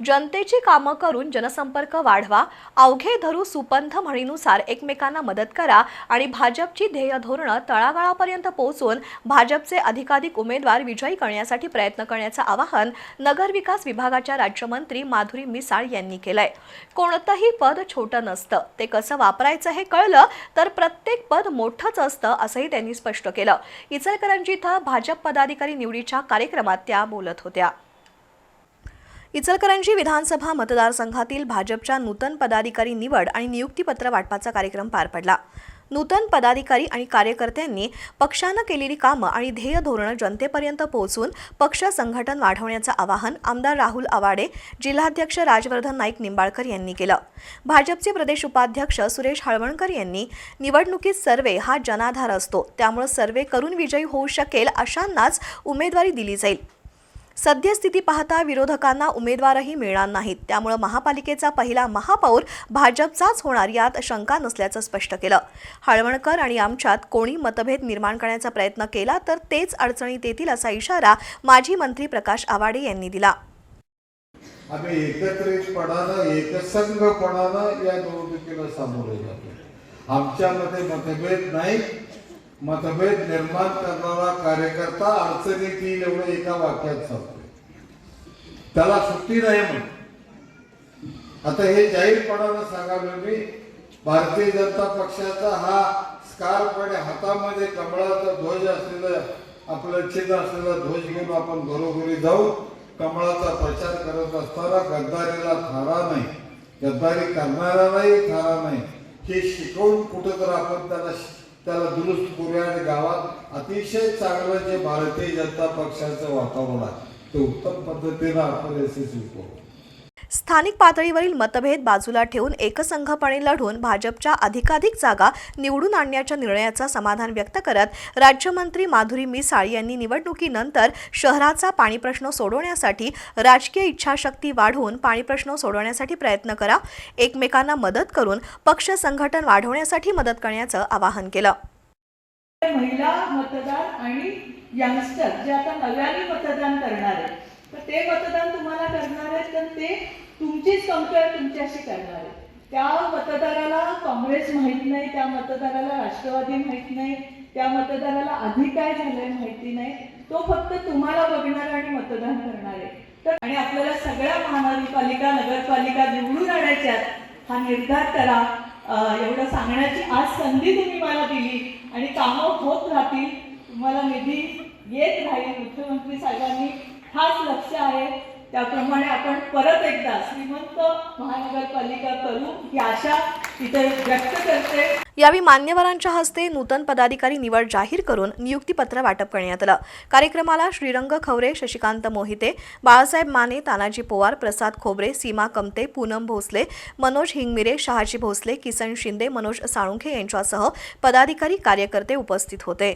जनतेची कामं करून जनसंपर्क वाढवा अवघे धरू सुपंथ म्हणीनुसार एकमेकांना मदत करा आणि भाजपची ध्येय धोरणं तळागाळापर्यंत पोहोचून भाजपचे अधिकाधिक उमेदवार विजयी करण्यासाठी प्रयत्न करण्याचं आवाहन नगरविकास विभागाच्या राज्यमंत्री माधुरी मिसाळ यांनी केलंय. कोणतंही पद छोटं नसतं. ते कसं वापरायचं हे कळलं तर प्रत्येक पद मोठंच असतं असंही त्यांनी स्पष्ट केलं. इचलकरंजी इथं भाजप पदाधिकारी निवडीच्या कार्यक्रमात त्या बोलत होत्या. इचलकरंजी विधानसभा मतदारसंघातील भाजपच्या नूतन पदाधिकारी निवड आणि नियुक्तीपत्र वाटपाचा कार्यक्रम पार पडला. नूतन पदाधिकारी आणि कार्यकर्त्यांनी पक्षानं केलेली कामं आणि ध्येय धोरणं जनतेपर्यंत पोहोचून पक्ष संघटन वाढवण्याचं आवाहन आमदार राहुल आवाडे जिल्हाध्यक्ष राजवर्धन नाईक निंबाळकर यांनी केलं. भाजपचे प्रदेश उपाध्यक्ष सुरेश हळवणकर यांनी निवडणुकीत सर्वे हा जनाधार असतो त्यामुळे सर्वे करून विजयी होऊ शकेल अशांनाच उमेदवारी दिली जाईल. सद्यस्थिती पाहता विरोधकांना उमेदवारही मिळणार नाहीत. त्यामुळे महापालिकेचा पहिला महापौर भाजपचाच होणार यात शंका नसल्याचं स्पष्ट केलं. हळवणकर आणि आमच्यात कोणी मतभेद निर्माण करण्याचा प्रयत्न केला तर तेच अडचणीत येतील असा इशारा माजी मंत्री प्रकाश आवाडे यांनी दिला. आम्ही एकत्रितपणानं एकसंघपणानं या निवडणुकीला सामोरे जातो आमच्यामध्ये मतभेद नाही मतभेद निर्माण करणारा कार्यकर्ता अडचणीत येईल एवढं एका वाक्यात सांगतोय. त्याला सुट्टी नाही म्हणून. आता हे जाहीरपणानं सांगावे मी भारतीय जनता पक्षाचा हा स्कार्फ आणि हातामध्ये कमळाचा ध्वज असलेलं आपलं चिन्ह असलेला ध्वज घेऊन आपण घरोघरी जाऊ कमळाचा प्रचार करत असताना गद्दारीला थारा नाही. गद्दारी करणारा नाही थारा नाही. हे शिकवून कुठं तर आपण त्याला त्याला दुरुस्त करूया आणि गावात अतिशय चांगलं जे भारतीय जनता पक्षाचं वातावरण आहे ते उत्तम पद्धतीनं आपण यशस्वी करू. स्थानिक पातळीवरील मतभेद बाजूला ठेवून एकसंघपणे लढून भाजपच्या अधिकाधिक जागा निवडून आणण्याच्या निर्णयाचं समाधान व्यक्त करत राज्यमंत्री माधुरी मिसाळ यांनी निवडणुकीनंतर शहराचा पाणी प्रश्न सोडवण्यासाठी राजकीय इच्छाशक्ती वाढवून पाणी प्रश्न सोडवण्यासाठी प्रयत्न करा. एकमेकांना मदत करून पक्ष संघटन वाढवण्यासाठी मदत करण्याचं आवाहन केलं. महिला मतदार आणि यंगस्टर जे आता नव्याने मतदान करणार आहेत तर ते मतदान तुम्हाला करणार आहेत तर ते तुमचीच कंपेअर तुमच्याशी करणार आहे. त्या मतदाराला काँग्रेस माहीत नाही त्या मतदाराला राष्ट्रवादी माहीत नाही त्या मतदाराला आधी काय झालंय माहिती नाही. तो फक्त तुम्हाला बघणार आणि मतदान करणार आहे. तर आणि आपल्याला सगळ्या महानगरपालिका नगरपालिका निवडून आणायच्या हा निर्धार करा. एवढं सांगण्याची आज संधी तुम्ही मला दिली आणि कामं होत राहतील. तुम्हाला निधी येत राहील. मुख्यमंत्री साहेबांनी खास लक्ष आहे. त्याप्रमाणे आपण परत एकदा श्रीमंत महानगरपालिका करू ही आशा इथे व्यक्त करते. यावेळी मान्यवरांच्या हस्ते नूतन पदाधिकारी निवड जाहीर करून नियुक्तीपत्र वाटप करण्यात आलं. कार्यक्रमाला श्रीरंग खवरे शशिकांत मोहिते बाळासाहेब माने तानाजी पोवार प्रसाद खोबरे सीमा कमते पूनम भोसले मनोज हिंगमिरे शहाजी भोसले किसन शिंदे मनोज साळुंखे यांच्यासह पदाधिकारी कार्यकर्ते उपस्थित होते.